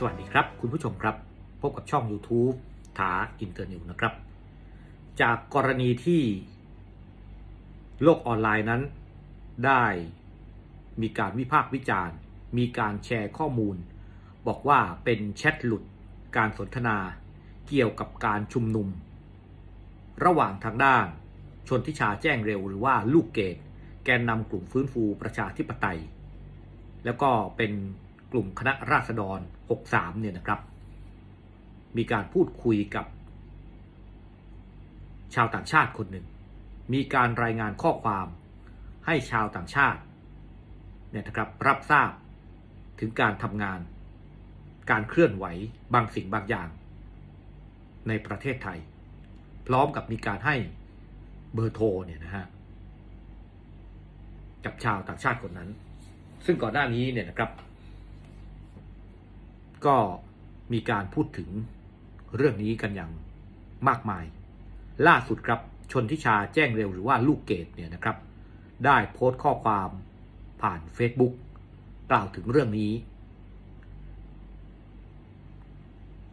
สวัสดีครับคุณผู้ชมครับ พบกับช่อง YouTube ถาอินเตอร์นิวนะครับ จากกรณีที่โลกออนไลน์นั้น ได้มีการวิพากษ์วิจารณ์ มีการแชร์ข้อมูล บอกว่าเป็นแชทหลุดการสนทนาเกี่ยวกับการชุมนุม ระหว่างทางด้านชนทิชาแจ้งเร็วหรือว่าลูกเกดแกนนำกลุ่มฟื้นฟูประชาธิปไตย แล้วก็เป็น กลุ่มคณะราษฎร 63 เนี่ยนะครับ มีการพูดคุยกับ ชาวต่างชาติคนหนึ่ง มีการรายงานข้อความให้ชาวต่างชาติเนี่ยนะครับรับทราบถึงการทำงาน การเคลื่อนไหวบางสิ่งบางอย่าง ในประเทศไทย พร้อมกับมีการให้เบอร์โทรเนี่ยนะฮะกับชาวต่างชาติคนนั้น ซึ่งก่อนหน้านี้เนี่ยนะครับ ก็มีการพูดถึงเรื่องนี้กันอย่างมากมาย ล่าสุดครับชนทิชาแจ้งเร็วหรือว่าลูกเกดเนี่ยนะครับ ได้โพสต์ข้อความผ่าน Facebook กล่าวถึงเรื่องนี้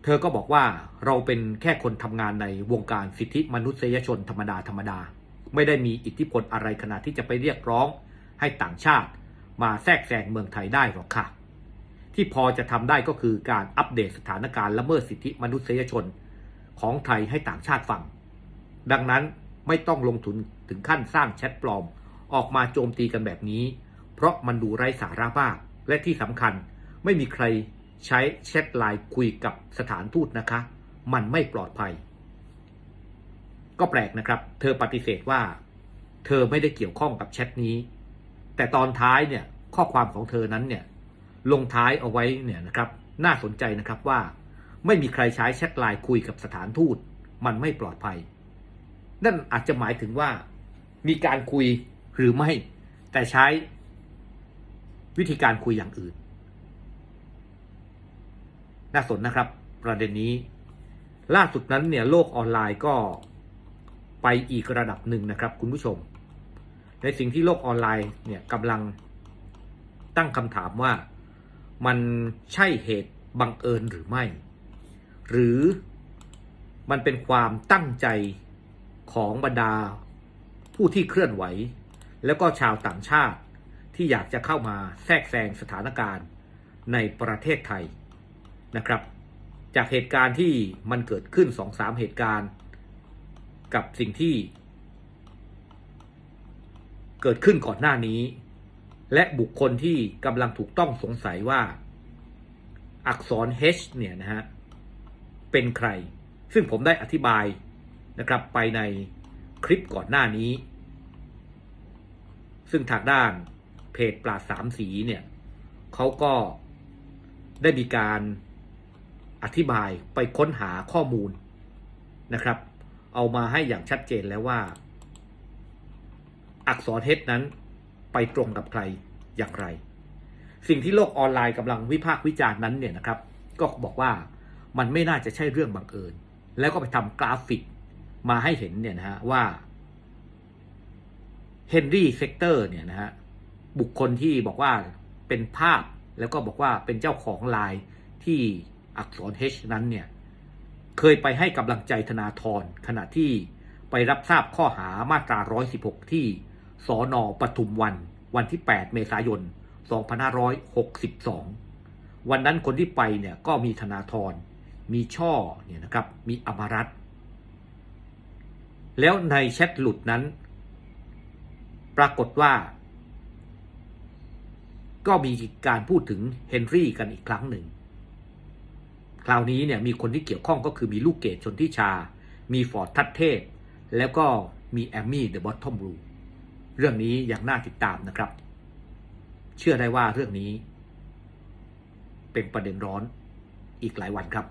เธอก็บอกว่าเราเป็นแค่คนทำงานในวงการสิทธิมนุษยชนธรรมดาธรรมดา ไม่ได้มีอิทธิพลอะไรขนาดที่จะไปเรียกร้องให้ต่างชาติ มาแทรกแซงเมืองไทยได้หรอกค่ะ ที่พอจะทำได้ก็คือการอัปเดตสถานการณ์ละเมิดสิทธิมนุษยชนของไทยให้ต่างชาติฟัง ดังนั้นไม่ต้องลงทุนถึงขั้นสร้างแชทปลอม ออกมาโจมตีกันแบบนี้ เพราะมันดูไร้สาระมาก และที่สำคัญไม่มีใครใช้แชทไลน์คุยกับสถานทูตนะคะ มันไม่ปลอดภัย ก็แปลกนะครับ เธอปฏิเสธว่า เธอไม่ได้เกี่ยวข้องกับแชทนี้ แต่ตอนท้ายเนี่ยข้อความของเธอนั้นเนี่ย ลงท้ายเอาไว้เนี่ยนะครับน่าสนใจนะครับว่า ไม่มีใครใช้แชทไลน์คุยกับสถานทูต มันไม่ปลอดภัย นั่นอาจจะหมายถึงว่ามีการคุยหรือไม่ แต่ใช้วิธีการคุยอย่างอื่น น่าสนนะครับ ประเด็นนี้ ล่าสุดนั้นเนี่ยโลกออนไลน์ก็ไปอีกระดับหนึ่งนะครับ คุณผู้ชม ในสิ่งที่โลกออนไลน์เนี่ยกำลังตั้งคำถามว่า มันใช่เหตุบังเอิญหรือไม่ หรือมันเป็นความตั้งใจของบรรดา ผู้ที่เคลื่อนไหว แล้วก็ชาวต่างชาติที่อยากจะเข้ามาแทรกแซงสถานการณ์ในประเทศไทยนะครับ จากเหตุการณ์ที่มันเกิดขึ้นสองสามเหตุการณ์ กับสิ่งที่ เกิดขึ้นก่อนหน้านี้ และบุคคลที่กำลังถูกต้องสงสัยว่า อักษร H เนี่ยนะฮะเป็นใคร ซึ่งผมได้อธิบายนะครับไปในคลิปก่อนหน้านี้ ซึ่งทางด้านเพจปราสามสีเนี่ยเขาก็ได้มีการอธิบายไปค้นหาข้อมูลนะครับ เอามาให้อย่างชัดเจนแล้วว่า อักษรเฮดนั้น ไปตรงกับใครอย่างไร สิ่งที่โลกออนไลน์กำลังวิพากษ์วิจารณ์นั้นเนี่ยนะครับ ก็บอกว่ามันไม่น่าจะใช่เรื่องบังเอิญ แล้วก็ไปทำกราฟิกมาให้เห็นเนี่ยนะฮะว่าเฮนรี่เซกเตอร์เนี่ยนะฮะบุคคลที่บอกว่าเป็นภาพแล้วก็บอกว่าเป็นเจ้าของไลน์ที่อักษร H นั้นเนี่ยเคยไปให้กำลังใจธนาธรขณะที่ไปรับทราบข้อหามาตรา 116 ที่ สอนอปทุมวัน วันที่ 8 เมษายน 2562 วันนั้นคนที่ไปเนี่ยก็มีธนาธร มีช่อเนี่ยนะครับ มีอมรัตน์แล้วในแชทหลุดนั้น ปรากฏว่า ก็มีการพูดถึงเฮนรี่กันอีกครั้งหนึ่ง คราวนี้เนี่ยมีคนที่เกี่ยวข้องก็คือมีลูกเกดชนทิชา มีฟอร์ดทัตเทศแล้วก็มีแอมมี่เดอะบอททอมรู เรื่องนี้อย่างน่าติดตามนะครับ เชื่อได้ว่าเรื่องนี้ เป็นประเด็นร้อนอีกหลายวันครับ